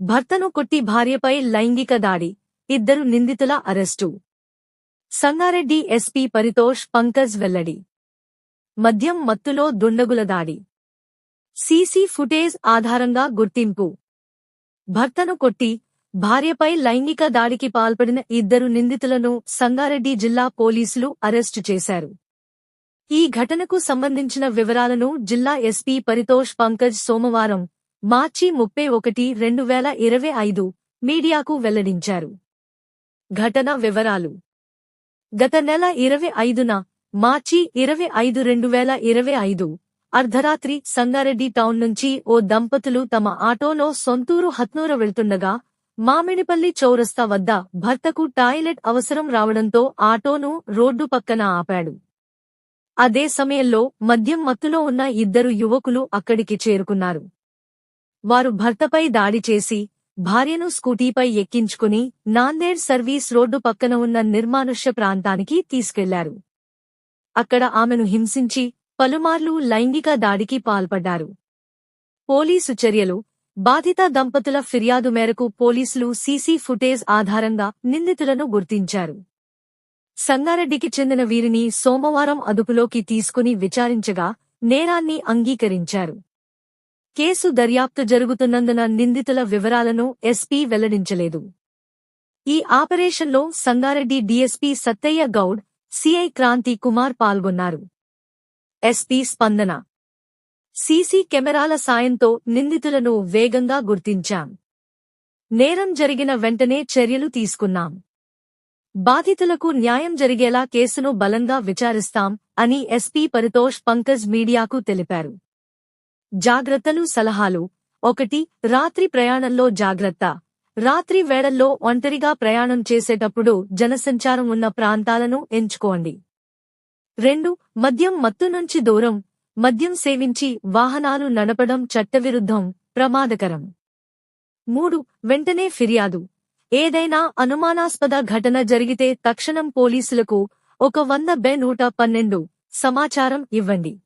భర్తను కొట్టి భార్యపై లైంగిక దాడి ఇద్దరు నిందితుల అరెస్టు. సంగారెడ్డి ఎస్పీ పరితోష్ పంకజ్ వెల్లడి. మద్యం మత్తులో దుండగుల దాడి. సీసీ ఫుటేజ్ ఆధారంగా గుర్తింపు. భర్తను కొట్టి భార్యపై లైంగిక దాడికి పాల్పడిన ఇద్దరు నిందితులను సంగారెడ్డి జిల్లా పోలీసులు అరెస్టు చేశారు. ఈ ఘటనకు సంబంధించిన వివరాలను జిల్లా ఎస్పీ పరితోష్ పంకజ్ సోమవారం మార్చి ముప్పై ఒకటి రెండు వేల ఇరవై ఐదు మీడియాకు వెల్లడించారు. ఘటన వివరాలు. గత నెల ఇరవై ఐదున మార్చి ఇరవై ఐదు రెండు వేల ఇరవై ఐదు అర్ధరాత్రి సంగారెడ్డి టౌన్ నుంచి ఓ దంపతులు తమ ఆటోలో సొంతూరు హత్నూర వెళ్తుండగా మామిడిపల్లి చౌరస్తా వద్ద భర్తకు టాయిలెట్ అవసరం రావడంతో ఆటోను రోడ్డు పక్కన ఆపాడు. అదే సమయంలో మద్యం మత్తులో ఉన్న ఇద్దరు యువకులు అక్కడికి చేరుకున్నారు. వారు భర్తపై దాడి చేసి భార్యను స్కూటీపై ఎక్కించుకుని నాందేడ్ సర్వీస్ రోడ్డు పక్కన ఉన్న నిర్మానుష్య ప్రాంతానికి తీసుకెళ్ళారు. అక్కడ ఆమెను హింసించి పలుమార్లు లైంగిక దాడికి పాల్పడ్డారు. పోలీసు చర్యలు బాధిత దంపతుల ఫిర్యాదు మేరకు పోలీసులు సీసీ ఫుటేజ్ ఆధారంగా నిందితులను గుర్తించారు. సంగారెడ్డికి చెందిన వీరిని సోమవారం అదుపులోకి తీసుకుని విచారించగా నేరాన్ని అంగీకరించారు. కేసు దర్యాప్తు జరుగుతున్నందున నిందితుల వివరాలను ఎస్పీ వెల్లడించలేదు. ఈ ఆపరేషన్లో సంగారెడ్డి డీఎస్పీ సత్తయ్య గౌడ్ సిఐ క్రాంతి కుమార్ పాల్గొన్నారు. ఎస్పీ స్పందన. సీసీ కెమెరాల సాయంతో నిందితులను వేగంగా గుర్తించాం. నేరం జరిగిన వెంటనే చర్యలు తీసుకున్నాం. బాధితులకు న్యాయం జరిగేలా కేసును బలంగా విచారిస్తాం అని ఎస్పీ పరితోష్ పంకజ్ మీడియాకు తెలిపారు. జాగ్రత్తలు సలహాలు. ఒకటి రాత్రి ప్రయాణంలో జాగ్రత్త. రాత్రి వేళల్లో ఒంటరిగా ప్రయాణం చేసేటప్పుడు జనసంచారం ఉన్న ప్రాంతాలను ఎంచుకోండి. రెండు మద్యం మత్తు నుంచి దూరం. మద్యం సేవించి వాహనాలు నడపడం చట్టవిరుద్ధం ప్రమాదకరం. మూడు వెంటనే ఫిర్యాదు. ఏదైనా అనుమానాస్పద ఘటన జరిగితే తక్షణం పోలీసులకు ఒక వంద బె నూట పన్నెండు సమాచారం ఇవ్వండి.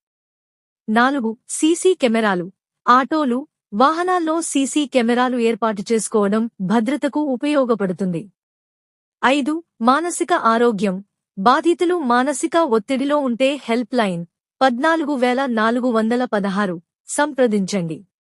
నాలుగు సీసీ కెమెరాలు. ఆటోలు వాహనాల్లో సీసీ కెమెరాలు ఏర్పాటు చేసుకోవడం భద్రతకు ఉపయోగపడుతుంది. ఐదు మానసిక ఆరోగ్యం. బాధితులు మానసిక ఒత్తిడిలో ఉంటే హెల్ప్ లైన్ పద్నాలుగు వేల నాలుగు వందల పదహారు. సంప్రదించండి.